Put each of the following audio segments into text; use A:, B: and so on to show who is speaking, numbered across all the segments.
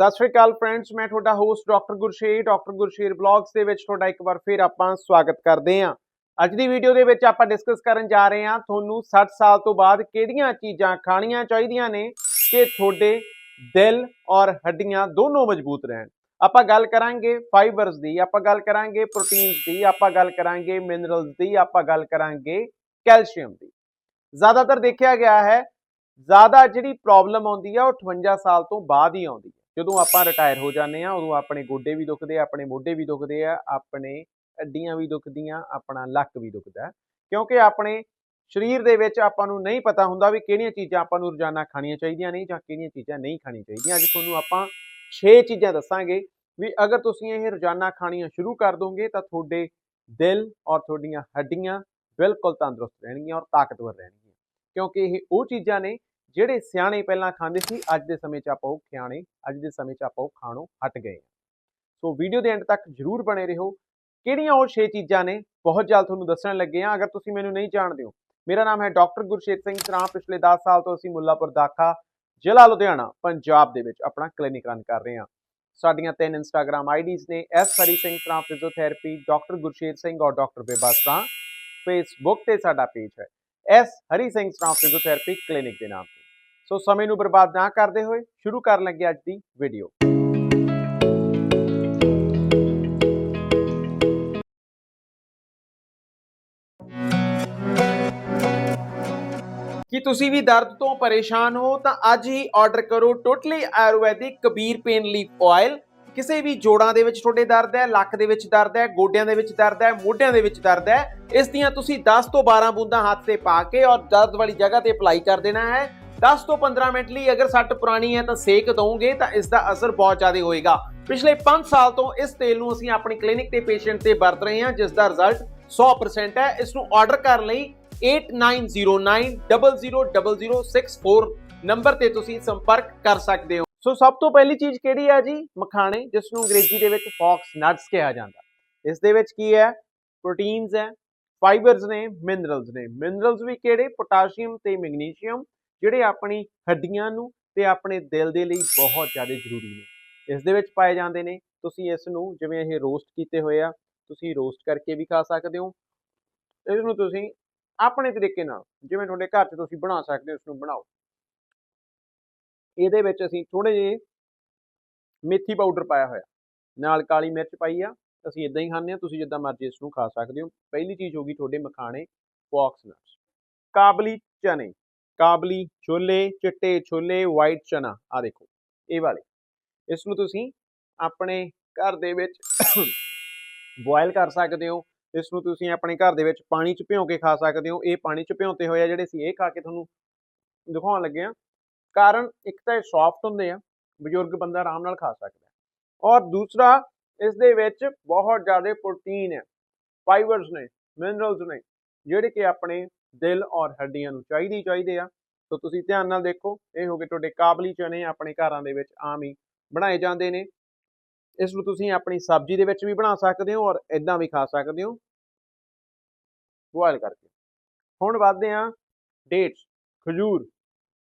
A: ਸਤਿ ਸ਼੍ਰੀ ਅਕਾਲ ਫਰੈਂਡਸ ਮੈਂ ਤੁਹਾਡਾ host doctor Gursher doctor Gursher blogs ਦੇ ਵਿੱਚ ਤੁਹਾਡਾ ਇੱਕ ਵਾਰ ਫਿਰ ਆਪਾਂ ਸਵਾਗਤ ਕਰਦੇ ਹਾਂ। ਅੱਜ ਦੀ ਵੀਡੀਓ ਦੇ ਵਿੱਚ ਆਪਾਂ ਡਿਸਕਸ ਕਰਨ ਜਾ ਰਹੇ ਹਾਂ ਤੁਹਾਨੂੰ 60 ਸਾਲ ਤੋਂ ਬਾਅਦ ਕਿਹੜੀਆਂ ਚੀਜ਼ਾਂ ਖਾਣੀਆਂ ਚਾਹੀਦੀਆਂ ਨੇ ਕਿ ਤੁਹਾਡੇ ਦਿਲ ਔਰ ਹੱਡੀਆਂ ਦੋਨੋਂ ਮਜ਼ਬੂਤ ਰਹਿਣ। ਆਪਾਂ ਗੱਲ ਕਰਾਂਗੇ ਫਾਈਬਰਸ ਦੀ, ਆਪਾਂ ਗੱਲ ਕਰਾਂਗੇ ਪ੍ਰੋਟੀਨਸ ਦੀ, ਆਪਾਂ ਗੱਲ ਕਰਾਂਗੇ ਮਿਨਰਲਸ ਦੀ, ਆਪਾਂ ਗੱਲ ਕਰਾਂਗੇ ਕੈਲਸ਼ੀਅਮ ਦੀ। ਜ਼ਿਆਦਾਤਰ ਦੇਖਿਆ ਗਿਆ ਹੈ, ਜ਼ਿਆਦਾ ਜਿਹੜੀ ਪ੍ਰੋਬਲਮ ਆਉਂਦੀ ਆ ਉਹ 58 ਸਾਲ ਤੋਂ ਬਾਅਦ ਹੀ ਆਉਂਦੀ ਹੈ ਜਦੋਂ ਆਪਾਂ ਰਿਟਾਇਰ ਹੋ ਜਾਂਦੇ ਆ ਉਦੋਂ ਆਪਣੇ ਗੋਡੇ ਵੀ ਦੁਖਦੇ ਆ, ਆਪਣੇ ਮੋਢੇ ਵੀ ਦੁਖਦੇ ਆ, ਆਪਣੇ ਅੱਡੀਆਂ ਵੀ ਦੁਖਦੀਆਂ, ਆਪਣਾ ਲੱਕ ਵੀ ਦੁਖਦਾ ਕਿਉਂਕਿ ਆਪਣੇ ਸਰੀਰ ਦੇ ਵਿੱਚ ਆਪਾਂ ਨੂੰ ਨਹੀਂ ਪਤਾ ਹੁੰਦਾ ਵੀ ਕਿਹੜੀਆਂ ਚੀਜ਼ਾਂ ਆਪਾਂ ਨੂੰ ਰੋਜ਼ਾਨਾ ਖਾਣੀਆਂ ਚਾਹੀਦੀਆਂ ਨੇ ਜਾਂ ਕਿਹੜੀਆਂ ਚੀਜ਼ਾਂ ਨਹੀਂ ਖਾਣੀਆਂ ਚਾਹੀਦੀਆਂ। ਅੱਜ ਤੁਹਾਨੂੰ ਆਪਾਂ 6 ਚੀਜ਼ਾਂ ਦੱਸਾਂਗੇ ਵੀ ਅਗਰ ਤੁਸੀਂ ਇਹ ਰੋਜ਼ਾਨਾ ਖਾਣੀਆਂ ਸ਼ੁਰੂ ਕਰ ਦੋਗੇ ਤਾਂ ਤੁਹਾਡੇ ਦਿਲ ਔਰ ਤੁਹਾਡੀਆਂ ਹੱਡੀਆਂ ਬਿਲਕੁਲ ਤੰਦਰੁਸਤ ਰਹਿਣਗੀਆਂ ਔਰ ਤਾਕਤਵਰ ਰਹਿਣਗੀਆਂ। ਕਿਉਂਕਿ ਇਹ ਉਹ ਚੀਜ਼ਾਂ ਨੇ ਜਿਹੜੇ ਸਿਆਣੇ ਪਹਿਲਾਂ ਖਾਂਦੇ ਸੀ, ਅੱਜ ਦੇ ਸਮੇਂ 'ਚ ਆਪਾਂ ਉਹ ਖਿਆਣੇ, ਅੱਜ ਦੇ ਸਮੇਂ 'ਚ ਆਪਾਂ ਉਹ ਖਾਣੋਂ ਹਟ ਗਏ ਸੋ ਵੀਡੀਓ ਦੇ ਐਂਡ ਤੱਕ ਜਰੂਰ ਬਣੇ ਰਹੋ। ਕਿਹੜੀਆਂ ਉਹ 6 ਚੀਜ਼ਾਂ ਨੇ? ਬਹੁਤ ਜਲਦ ਤੁਹਾਨੂੰ ਦੱਸਣ ਲੱਗੇ ਹਾਂ। ਅਗਰ ਤੁਸੀਂ ਮੈਨੂੰ ਨਹੀਂ ਜਾਣਦੇ ਹੋ, ਮੇਰਾ ਨਾਮ ਹੈ ਡਾਕਟਰ ਗੁਰਸ਼ੇਤ ਸਿੰਘ ਸਰਾਂ। ਪਿਛਲੇ 10 ਸਾਲ ਤੋਂ ਅਸੀਂ ਮੁੱਲਾਪੁਰ ਦਾਖਾ ਜ਼ਿਲ੍ਹਾ ਲੁਧਿਆਣਾ, ਪੰਜਾਬ ਦੇ ਵਿੱਚ ਆਪਣਾ ਕਲੀਨਿਕ ਰਨ ਕਰ ਰਹੇ ਹਾਂ। ਸਾਡੀਆਂ ਤਿੰਨ ਇੰਸਟਾਗ੍ਰam ਆਈਡੀਜ਼ ਨੇ S Hari Singh Sran physiotherapy doctor Gurshet Singh ਔਰ ਡਾਕਟਰ ਬੇਬਾ ਸਰਾਂ। ਫੇਸਬੁੱਕ ਤੇ ਸਾਡਾ ਪੇਜ ਹੈ। S Hari Singh Sran physiotherapy clinic ਦੇ ਨਾਮ ਸੋ ਸਮੇਂ ਨੂੰ ਬਰਬਾਦ ਨਾ ਕਰਦੇ ਹੋਏ ਸ਼ੁਰੂ ਕਰਨ ਲੱਗੇ ਅੱਜ ਦੀ ਵੀਡੀਓ ਕੀ ਤੁਸੀਂ ਵੀ ਦਰਦ ਤੋਂ ਪਰੇਸ਼ਾਨ ਹੋ, ਤਾਂ ਅੱਜ ਹੀ ਆਰਡਰ ਕਰੋ totally Ayurvedic Kabir pain leaf oil ਕਿਸੇ ਵੀ ਜੋੜਾਂ ਦੇ ਵਿੱਚ ਤੁਹਾਡੇ ਦਰਦ ਹੈ, ਲੱਕ ਦੇ ਵਿੱਚ ਦਰਦ ਹੈ, ਗੋਡਿਆਂ ਦੇ ਵਿੱਚ ਦਰਦ ਹੈ, ਮੋਢਿਆਂ ਦੇ ਵਿੱਚ ਦਰਦ ਹੈ, ਇਸ ਦੀਆਂ ਤੁਸੀਂ 10 ਤੋਂ 12 ਬੂੰਦਾਂ ਹੱਥ ਤੇ ਪਾ ਕੇ ਔਰ ਦਰਦ ਵਾਲੀ ਜਗ੍ਹਾ ਤੇ ਅਪਲਾਈ ਕਰ ਦੇਣਾ ਹੈ। 10 ਤੋਂ 15 ਮਿੰਟ ਲਈ ਅਗਰ ਸੱਟ ਪੁਰਾਣੀ ਹੈ ਤਾਂ ਸੇਕ ਦਵੋਗੇ ਤਾਂ ਇਸ ਦਾ ਅਸਰ ਬਹੁਤ ਜ਼ਿਆਦਾ ਹੋਏਗਾ। ਪਿਛਲੇ 5 ਸਾਲ ਤੋਂ ਇਸ ਤੇਲ ਨੂੰ ਅਸੀਂ ਆਪਣੀ ਕਲੀਨਿਕ ਤੇ ਪੇਸ਼ੈਂਟ ਤੇ ਵਰਤ ਰਹੇ ਹਾਂ, ਜਿਸ ਦਾ ਰਿਜ਼ਲਟ 100% ਹੈ। ਇਸ ਨੂੰ ਆਰਡਰ ਕਰਨ ਲਈ 8909000064 ਨੰਬਰ ਤੇ ਤੁਸੀਂ ਸੰਪਰਕ ਕਰ ਸਕਦੇ ਹੋ। ਸੋ ਸਭ ਤੋਂ ਪਹਿਲੀ ਚੀਜ਼ ਕਿਹੜੀ ਹੈ ਜੀ? ਮਖਾਣੇ, ਜਿਸ ਨੂੰ ਅੰਗਰੇਜ਼ੀ ਦੇ ਵਿੱਚ ਫੌਕਸ ਨਟਸ ਕਿਹਾ ਜਾਂਦਾ। ਇਸ ਦੇ ਵਿੱਚ ਕੀ ਹੈ? ਪ੍ਰੋਟੀਨਸ ਹੈ, ਫਾਈਬਰਸ ਨੇ, ਮਿਨਰਲਸ ਨੇ। ਮਿਨਰਲਸ ਵੀ ਕਿਹੜੇ? ਪੋਟਾਸ਼ੀਅਮ ਤੇ ਮੈਗਨੀਸ਼ੀਅਮ। ਜਿਹੜੇ ਆਪਣੀ ਹੱਡੀਆਂ ਨੂੰ ਤੇ ਆਪਣੇ ਦਿਲ ਦੇ ਲਈ ਬਹੁਤ ਜ਼ਿਆਦਾ ਜ਼ਰੂਰੀ ਨੇ। ਇਸ ਦੇ ਵਿੱਚ ਪਾਏ ਜਾਂਦੇ ਨੇ, ਤੁਸੀਂ ਇਸ ਨੂੰ ਜਿਵੇਂ ਇਹ ਰੋਸਟ ਕੀਤੇ ਹੋਏ ਆ, ਤੁਸੀਂ ਰੋਸਟ ਕਰਕੇ ਵੀ ਖਾ ਸਕਦੇ ਹੋ। ਇਸ ਨੂੰ ਤੁਸੀਂ ਆਪਣੇ ਤਰੀਕੇ ਨਾਲ, ਜਿਵੇਂ ਤੁਹਾਡੇ ਘਰ 'ਚ ਤੁਸੀਂ ਬਣਾ ਸਕਦੇ ਹੋ ਇਸ ਨੂੰ ਬਣਾਓ। ਇਹਦੇ ਵਿੱਚ ਅਸੀਂ ਥੋੜੇ ਜਿਹੇ ਮੇਥੀ ਪਾਊਡਰ ਪਾਇਆ ਹੋਇਆ। ਨਾਲ ਕਾਲੀ ਮਿਰਚ ਪਾਈ ਆ, ਅਸੀਂ ਇਦਾਂ ਹੀ ਖਾਂਦੇ ਆ ਤੁਸੀਂ ਜਿੱਦਾਂ ਮਰਜ਼ੀ ਇਸ ਨੂੰ ਖਾ ਸਕਦੇ ਹੋ। ਪਹਿਲੀ ਚੀਜ਼ ਹੋ ਗਈ ਤੁਹਾਡੇ ਮਖਾਣੇ ਫੌਕਸ ਨਟਸ ਕਾਬਲੀ ਚਨੇ। ਕਾਬਲੀ, ਛੋਲੇ, ਚਿੱਟੇ ਛੋਲੇ ਵਾਈਟ ਚਨਾ ਆ ਦੇਖੋ, ਇਹ ਵਾਲੇ। ਇਸ ਨੂੰ ਤੁਸੀਂ ਆਪਣੇ ਘਰ ਦੇ ਵਿੱਚ ਬੋਇਲ ਕਰ ਸਕਦੇ ਹੋ। ਇਸ ਨੂੰ ਤੁਸੀਂ ਆਪਣੇ ਘਰ ਦੇ ਵਿੱਚ ਪਾਣੀ 'ਚ ਭਿਓ ਕੇ ਖਾ ਸਕਦੇ ਹੋ। ਇਹ ਪਾਣੀ 'ਚ ਭਿਉਂਤੇ ਹੋਏ ਆ ਜਿਹੜੇ ਸੀ ਇਹ ਖਾ ਕੇ ਤੁਹਾਨੂੰ ਦਿਖਾਉਣ ਲੱਗੇ ਆ ਕਾਰਨ ਇੱਕ ਤਾਂ ਇਹ ਸੌਫਟ ਹੁੰਦੇ ਆ, ਬਜ਼ੁਰਗ ਬੰਦਾ ਆਰਾਮ ਨਾਲ ਖਾ ਸਕਦਾ ਔਰ ਦੂਸਰਾ, ਇਸ ਦੇ ਵਿੱਚ ਬਹੁਤ ਜ਼ਿਆਦਾ ਪ੍ਰੋਟੀਨ ਹੈ ਫਾਈਬਰਸ ਨੇ ਮਿਨਰਲਸ ਨੇ, ਜਿਹੜੇ ਕਿ ਆਪਣੇ ਦਿਲ ਔਰ ਹੱਡੀਆਂ ਨੂੰ ਚਾਹੀਦੇ ਹੀ ਚਾਹੀਦੇ ਆ। ਸੋ ਤੁਸੀਂ ਧਿਆਨ ਨਾਲ ਦੇਖੋ, ਇਹ ਹੋ ਗਏ ਤੁਹਾਡੇ ਕਾਬਲੀ ਚਨੇ ਆਪਣੇ ਘਰਾਂ ਦੇ ਵਿੱਚ ਆਮ ਹੀ ਬਣਾਏ ਜਾਂਦੇ ਨੇ। ਇਸ ਨੂੰ ਤੁਸੀਂ ਆਪਣੀ ਸਬਜ਼ੀ ਦੇ ਵਿੱਚ ਵੀ ਬਣਾ ਸਕਦੇ ਹੋ ਔਰ ਇਦਾਂ ਵੀ ਖਾ ਸਕਦੇ ਹੋ। ਬੋਇਲ ਕਰਕੇ। ਹੁਣ ਵੱਧਦੇ ਆ ਡੇਟਸ, ਖਜੂਰ।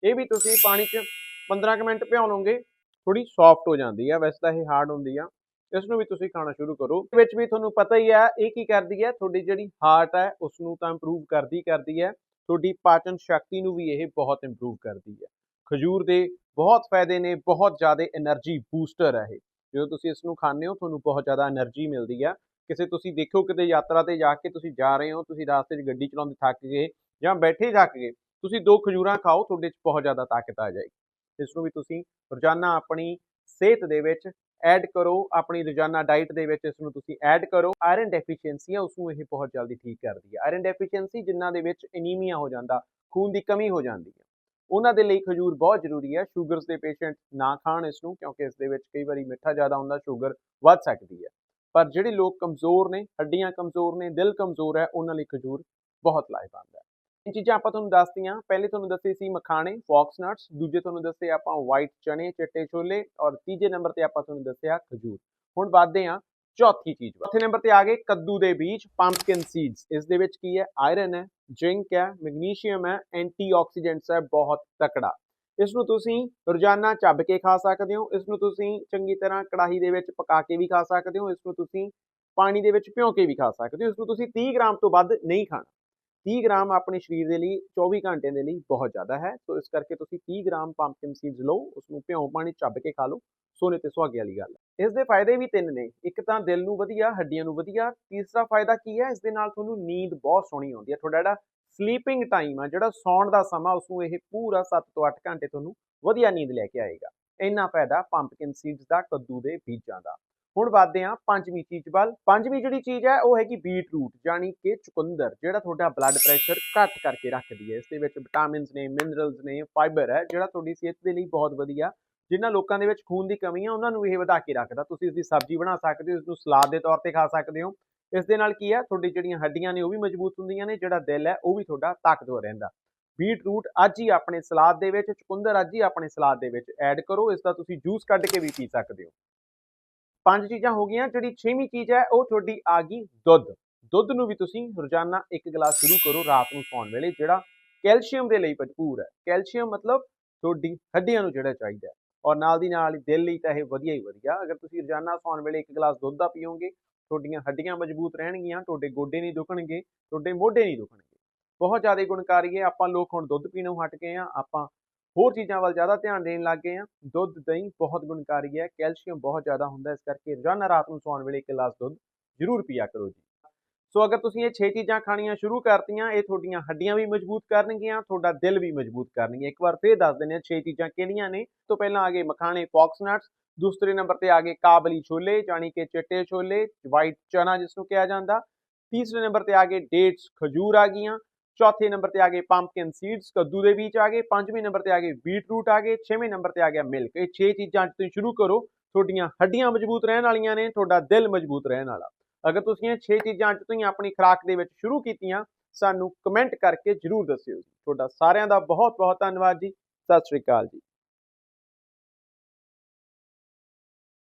A: ਇਹ ਵੀ ਤੁਸੀਂ ਪਾਣੀ 'ਚ 15 ਕੁ ਮਿੰਟ ਭਿਉਂ ਲਓਗੇ ਥੋੜੀ ਸੌਫਟ ਹੋ ਜਾਂਦੀ ਆ, ਵੈਸੇ ਤਾਂ ਇਹ ਹਾਰਡ ਹੁੰਦੀ ਆ। ਇਸ ਨੂੰ ਵੀ ਤੁਸੀਂ ਖਾਣਾ ਸ਼ੁਰੂ ਕਰੋ। ਇਸ ਵਿੱਚ ਵੀ ਤੁਹਾਨੂੰ ਪਤਾ ਹੀ ਹੈ ਇਹ ਕੀ ਕਰਦੀ ਹੈ ਤੁਹਾਡੀ ਜਿਹੜੀ ਹਾਰਟ ਹੈ ਉਸ ਨੂੰ ਤਾਂ ਇੰਪਰੂਵ ਕਰਦੀ ਕਰਦੀ ਹੈ ਤੁਹਾਡੀ ਪਾਚਨ ਸ਼ਕਤੀ ਨੂੰ ਵੀ ਇਹ ਬਹੁਤ ਇੰਪਰੂਵ ਕਰਦੀ ਹੈ ਖਜੂਰ ਦੇ ਬਹੁਤ ਫਾਇਦੇ ਨੇ, ਬਹੁਤ ਜ਼ਿਆਦਾ એનર્ਜੀ ਬੂਸਟਰ ਹੈ ਇਹ। ਜਦੋਂ ਤੁਸੀਂ ਇਸ ਨੂੰ ਖਾਂਦੇ ਹੋ, ਤੁਹਾਨੂੰ ਬਹੁਤ ਜ਼ਿਆਦਾ એનર્ਜੀ ਮਿਲਦੀ ਹੈ ਕਿਸੇ ਤੁਸੀਂ ਦੇਖੋ ਕਿਤੇ ਯਾਤਰਾ ਤੇ ਜਾ ਕੇ ਤੁਸੀਂ ਜਾ ਰਹੇ ਹੋ, ਤੁਸੀਂ ਰਾਸਤੇ 'ਚ ਗੱਡੀ ਚਲਾਉਂਦੇ ਥੱਕ ਗਏ ਜਾਂ ਬੈਠੇ ਥੱਕ ਗਏ, ਤੁਸੀਂ ਦੋ ਖਜੂਰਾਂ ਖਾਓ, ਤੁਹਾਡੇ 'ਚ ਬਹੁਤ ਜ਼ਿਆਦਾ ਤਾਕਤ ਆ ਜਾਏਗੀ। ਇਸ ਨੂੰ ਵੀ ਤੁਸੀਂ ਰੋਜ਼ਾਨਾ ਆਪਣੀ ਸਿਹਤ ਦੇ ਵਿੱਚ ਐਡ ਕਰੋ ਆਪਣੀ ਰੋਜ਼ਾਨਾ ਡਾਈਟ ਦੇ ਵਿੱਚ ਇਸ ਨੂੰ ਤੁਸੀਂ ਐਡ ਕਰੋ। ਆਇਰਨ ਡੈਫੀਸ਼ੀਐਂਸੀ ਆ ਉਸ ਨੂੰ ਇਹ ਬਹੁਤ ਜਲਦੀ ਠੀਕ ਕਰਦੀ ਹੈ ਆਇਰਨ ਡੈਫੀਸ਼ੀਐਂਸੀ ਜਿਨ੍ਹਾਂ ਦੇ ਵਿੱਚ ਐਨੀਮੀਆ ਹੋ ਜਾਂਦਾ, ਖੂਨ ਦੀ ਕਮੀ ਹੋ ਜਾਂਦੀ ਹੈ ਉਹਨਾਂ ਦੇ ਲਈ ਖਜੂਰ ਬਹੁਤ ਜ਼ਰੂਰੀ ਹੈ ਸ਼ੂਗਰਸ ਦੇ ਪੇਸ਼ੈਂਟ ਨਾ ਖਾਣ ਇਸ ਨੂੰ ਕਿਉਂਕਿ ਇਸ ਦੇ ਵਿੱਚ ਕਈ ਵਾਰੀ ਮਿੱਠਾ ਜ਼ਿਆਦਾ ਹੁੰਦਾ ਸ਼ੂਗਰ ਵੱਧ ਸਕਦੀ ਹੈ ਪਰ ਜਿਹੜੇ ਲੋਕ ਕਮਜ਼ੋਰ ਨੇ, ਹੱਡੀਆਂ ਕਮਜ਼ੋਰ ਨੇ, ਦਿਲ ਕਮਜ਼ੋਰ ਹੈ, ਉਹਨਾਂ ਲਈ ਖਜੂਰ ਬਹੁਤ ਲਾਹੇਵੰਦ ਹੈ ਇਹ ਚੀਜ਼ਾਂ ਆਪਾਂ ਤੁਹਾਨੂੰ ਦੱਸਤੀਆਂ। ਪਹਿਲੇ ਤੁਹਾਨੂੰ ਦੱਸੇ ਸੀ ਮਖਾਣੇ ਫੌਕਸ ਨਟਸ ਦੂਜੇ ਤੁਹਾਨੂੰ ਦੱਸੇ ਆਪਾਂ ਵਾਈਟ ਚਨੇ, ਚਿੱਟੇ ਛੋਲੇ ਔਰ ਤੀਜੇ ਨੰਬਰ ਤੇ ਆਪਾਂ ਤੁਹਾਨੂੰ ਦੱਸਿਆ ਖਜੂਰ। ਹੁਣ ਵੱਧਦੇ ਹਾਂ ਚੌਥੀ ਚੀਜ਼ ਚੌਥੇ ਨੰਬਰ ਤੇ ਆ ਗਏ ਕੱਦੂ ਦੇ ਬੀਜ ਪੰਪਕਿਨ ਸੀਡਸ ਇਸ ਦੇ ਵਿੱਚ ਕੀ ਹੈ? ਆਇਰਨ ਹੈ ਜ਼ਿੰਕ ਹੈ ਮੈਗਨੀਸ਼ੀਅਮ ਹੈ ਐਂਟੀਆਕਸੀਡੈਂਟਸ ਹੈ, ਬਹੁਤ ਤਕੜਾ। ਇਸ ਨੂੰ ਤੁਸੀਂ ਰੋਜ਼ਾਨਾ ਚੱਬ ਕੇ ਖਾ ਸਕਦੇ ਹੋ। ਇਸ ਨੂੰ ਤੁਸੀਂ ਚੰਗੀ ਤਰ੍ਹਾਂ ਕੜਾਹੀ ਦੇ ਵਿੱਚ ਪਕਾ ਕੇ ਵੀ ਖਾ ਸਕਦੇ ਹੋ। ਇਸ ਨੂੰ ਤੁਸੀਂ ਪਾਣੀ ਦੇ ਵਿੱਚ ਭਿਉਂ ਕੇ ਵੀ ਖਾ ਸਕਦੇ ਹੋ। ਇਸ ਨੂੰ ਤੁਸੀਂ 30 ਗ੍ਰਾਮ ਤੋਂ ਵੱਧ ਨਹੀਂ ਖਾਣਾ। 30 ਗ੍ਰਾਮ ਆਪਣੇ ਸਰੀਰ ਦੇ ਲਈ 24 ਘੰਟੇ ਦੇ ਲਈ ਬਹੁਤ ਜ਼ਿਆਦਾ ਹੈ। ਸੋ ਇਸ ਕਰਕੇ ਤੁਸੀਂ 30 ਗ੍ਰਾਮ ਪੰਪਕਿਨ ਸੀਡਸ ਲਓ ਉਸ ਨੂੰ ਭਿਉਂ ਪਾਣੀ ਚੱਬ ਕੇ ਖਾ ਲਓ, ਸੋਨੇ ਤੇ ਸੁਹਾਗੇ ਵਾਲੀ ਗੱਲ ਇਸ ਦੇ ਫਾਇਦੇ ਵੀ ਤਿੰਨ ਨੇ, ਇੱਕ ਤਾਂ ਦਿਲ ਨੂੰ ਵਧੀਆ, ਹੱਡੀਆਂ ਨੂੰ ਵਧੀਆ, ਤੀਸਰਾ ਫਾਇਦਾ ਕੀ ਹੈ, ਇਸ ਦੇ ਨਾਲ ਤੁਹਾਨੂੰ ਨੀਂਦ ਬਹੁਤ ਸੋਹਣੀ ਆਉਂਦੀ ਹੈ। ਤੁਹਾਡਾ ਜਿਹੜਾ ਸਲੀਪਿੰਗ ਟਾਈਮ ਆ, ਜਿਹੜਾ ਸੌਣ ਦਾ ਸਮਾਂ ਉਸ ਨੂੰ ਇਹ ਪੂਰਾ 7 ਤੋਂ 8 ਘੰਟੇ ਤੁਹਾਨੂੰ ਵਧੀਆ ਨੀਂਦ ਲੈ ਕੇ ਆਏਗਾ। ਇੰਨਾ ਫਾਇਦਾ ਪੰਪਕਿਨ ਸੀਡਸ ਦਾ, ਕੱਦੂ ਦੇ ਬੀਜਾਂ ਦਾ। ਹੁਣ ਵੱਧਦੇ ਹਾਂ ਪੰਜਵੀਂ ਚੀਜ਼ ਵੱਲ। ਪੰਜਵੀਂ ਜਿਹੜੀ ਚੀਜ਼ ਹੈ ਉਹ ਹੈਗੀ ਬੀਟ ਰੂਟ ਯਾਨੀ ਕਿ ਚੁਕੰਦਰ, ਜਿਹੜਾ ਤੁਹਾਡਾ ਬਲੱਡ ਪ੍ਰੈਸ਼ਰ ਘੱਟ ਕਰਕੇ ਰੱਖਦੀ ਹੈ। ਇਸ ਦੇ ਵਿੱਚ ਵਿਟਾਮਿਨਸ ਨੇ ਮਿਨਰਲਸ ਨੇ ਫਾਈਬਰ ਹੈ, ਜਿਹੜਾ ਤੁਹਾਡੀ ਸਿਹਤ ਦੇ ਲਈ ਬਹੁਤ ਵਧੀਆ ਜਿਨ੍ਹਾਂ ਲੋਕਾਂ ਦੇ ਵਿੱਚ ਖੂਨ ਦੀ ਕਮੀ ਆ, ਉਹਨਾਂ ਨੂੰ ਇਹ ਵਧਾ ਕੇ ਰੱਖਦਾ। ਤੁਸੀਂ ਇਸ ਦੀ ਸਬਜ਼ੀ ਬਣਾ ਸਕਦੇ ਹੋ ਇਸ ਨੂੰ ਸਲਾਦ ਦੇ ਤੌਰ ਤੇ ਖਾ ਸਕਦੇ ਹੋ। ਇਸ ਦੇ ਨਾਲ ਕੀ ਹੈ, ਤੁਹਾਡੀ ਜਿਹੜੀਆਂ ਹੱਡੀਆਂ ਨੇ ਉਹ ਵੀ ਮਜ਼ਬੂਤ ਹੁੰਦੀਆਂ ਨੇ, ਜਿਹੜਾ ਦਿਲ ਹੈ ਉਹ ਵੀ ਤੁਹਾਡਾ ਤਾਕਤਵਰ ਰਹਿੰਦਾ। ਬੀਟ ਰੂਟ ਅੱਜ ਹੀ ਆਪਣੇ ਸਲਾਦ ਦੇ ਵਿੱਚ, ਚੁਕੰਦਰ ਅੱਜ ਹੀ ਆਪਣੇ ਸਲਾਦ ਦੇ ਵਿੱਚ ਐਡ ਕਰੋ ਇਸ ਦਾ ਤੁਸੀਂ ਜੂਸ ਕੱਢ ਕੇ ਵੀ ਪੀ ਸਕਦੇ ਹੋ। ਪੰਜ ਚੀਜ਼ਾਂ ਹੋ ਗਈਆਂ, ਜਿਹੜੀ ਛੇਵੀਂ ਚੀਜ਼ ਹੈ, ਉਹ ਤੁਹਾਡੀ ਆ ਗਈ ਦੁੱਧ। ਦੁੱਧ ਨੂੰ ਵੀ ਤੁਸੀਂ ਰੋਜ਼ਾਨਾ ਇੱਕ ਗਲਾਸ ਸ਼ੁਰੂ ਕਰੋ ਰਾਤ ਨੂੰ ਸੌਣ ਵੇਲੇ, ਜਿਹੜਾ ਕੈਲਸ਼ੀਅਮ ਦੇ ਲਈ ਭਰਪੂਰ ਹੈ। ਕੈਲਸ਼ੀਅਮ ਮਤਲਬ ਤੁਹਾਡੀ ਹੱਡੀਆਂ ਨੂੰ ਜਿਹੜਾ ਚਾਹੀਦਾ ਹੈ। ਔਰ ਨਾਲ ਦੀ ਨਾਲ ਦਿਲ ਲਈ ਤਾਂ ਇਹ ਵਧੀਆ ਹੀ ਵਧੀਆ। ਅਗਰ ਤੁਸੀਂ ਰੋਜ਼ਾਨਾ ਸੌਣ ਵੇਲੇ ਇੱਕ ਗਲਾਸ ਦੁੱਧ ਦਾ ਪੀਓਗੇ, ਤੁਹਾਡੀਆਂ ਹੱਡੀਆਂ ਮਜ਼ਬੂਤ ਰਹਿਣਗੀਆਂ, ਤੁਹਾਡੇ ਗੋਡੇ ਨਹੀਂ ਦੁਖਣਗੇ, ਤੁਹਾਡੇ ਮੋਢੇ ਨਹੀਂ ਦੁਖਣਗੇ। ਬਹੁਤ ਜ਼ਿਆਦਾ ਗੁਣਕਾਰੀ ਹੈ। ਆਪਾਂ ਲੋਕ ਹੁਣ ਦੁੱਧ ਪੀਣੋਂ ਹਟ ਗਏ ਆ ਆਪਾਂ ਹੋਰ ਚੀਜ਼ਾਂ ਵੱਲ ਜ਼ਿਆਦਾ ਧਿਆਨ ਦੇਣ ਲੱਗ ਗਏ ਆ। ਦੁੱਧ, ਦਹੀਂ ਬਹੁਤ ਗੁਣਕਾਰੀ ਹੈ, ਕੈਲਸ਼ੀਅਮ ਬਹੁਤ ਜ਼ਿਆਦਾ ਹੁੰਦਾ, ਇਸ ਕਰਕੇ ਰੋਜ਼ਾਨਾ ਰਾਤ ਨੂੰ ਸੌਣ ਵੇਲੇ ਇੱਕ ਗਲਾਸ ਦੁੱਧ ਜ਼ਰੂਰ ਪੀਆ ਕਰੋ ਜੀ। ਸੋ ਅਗਰ ਤੁਸੀਂ ਇਹ 6 ਚੀਜ਼ਾਂ ਖਾਣੀਆਂ ਸ਼ੁਰੂ ਕਰਤੀਆਂ, ਇਹ ਤੁਹਾਡੀਆਂ ਹੱਡੀਆਂ ਵੀ ਮਜ਼ਬੂਤ ਕਰਨਗੀਆਂ, ਤੁਹਾਡਾ ਦਿਲ ਵੀ ਮਜ਼ਬੂਤ ਕਰਨਗੀਆਂ। ਇੱਕ ਵਾਰ ਫੇਰ ਦੱਸ ਦਿੰਦੇ ਆ 6 ਚੀਜ਼ਾਂ ਕਿਹੜੀਆਂ ਨੇ। ਤੋਂ ਪਹਿਲਾਂ ਆ ਗਏ ਮਖਾਣੇ ਫੌਕਸ ਨਟਸ, ਦੂਸਰੇ ਨੰਬਰ ਤੇ ਆ ਗਏ ਕਾਬਲੀ ਛੋਲੇ ਜਾਨੀ ਕਿ ਚਿੱਟੇ ਛੋਲੇ, ਵਾਈਟ ਚਨਾ ਜਿਸ ਨੂੰ ਕਿਹਾ ਜਾਂਦਾ। ਤੀਸਰੇ ਨੰਬਰ ਤੇ ਆ ਗਏ ਡੇਟਸ, ਖਜੂਰ ਆ ਗਈਆਂ। ਚੌਥੇ ਨੰਬਰ ਤੇ ਆ ਗਏ ਪੰਪਕਿਨ ਸੀਡਸ ਕੱਦੂ ਦੇ ਬੀਜ ਆ ਗਏ, ਪੰਜਵੇਂ ਨੰਬਰ ਤੇ ਆ ਗਏ ਬੀਟਰੂਟ ਆ ਗਏ, ਛੇਵੇਂ ਨੰਬਰ ਤੇ ਆ ਗਿਆ ਮਿਲਕ ਇਹ 6 ਚੀਜ਼ਾਂ ਅੱਜ ਤੁਸੀਂ ਸ਼ੁਰੂ ਕਰੋ, ਤੁਹਾਡੀਆਂ ਹੱਡੀਆਂ ਮਜ਼ਬੂਤ ਰਹਿਣ ਵਾਲੀਆਂ ਨੇ, ਤੁਹਾਡਾ ਦਿਲ ਮਜ਼ਬੂਤ ਰਹਿਣ ਵਾਲਾ। ਅਗਰ ਤੁਸੀਂ ਇਹ 6 ਚੀਜ਼ਾਂ ਅੱਜ ਤੁਸੀਂ ਆਪਣੀ ਖੁਰਾਕ ਦੇ ਵਿੱਚ ਸ਼ੁਰੂ ਕੀਤੀਆਂ, ਸਾਨੂੰ ਕਮੈਂਟ ਕਰਕੇ ਜਰੂਰ ਦੱਸਿਓ ਤੁਹਾਡਾ ਸਾਰਿਆਂ ਦਾ ਬਹੁਤ ਬਹੁਤ ਧੰਨਵਾਦ ਜੀ। ਸਤਿ ਸ਼੍ਰੀ ਅਕਾਲ ਜੀ।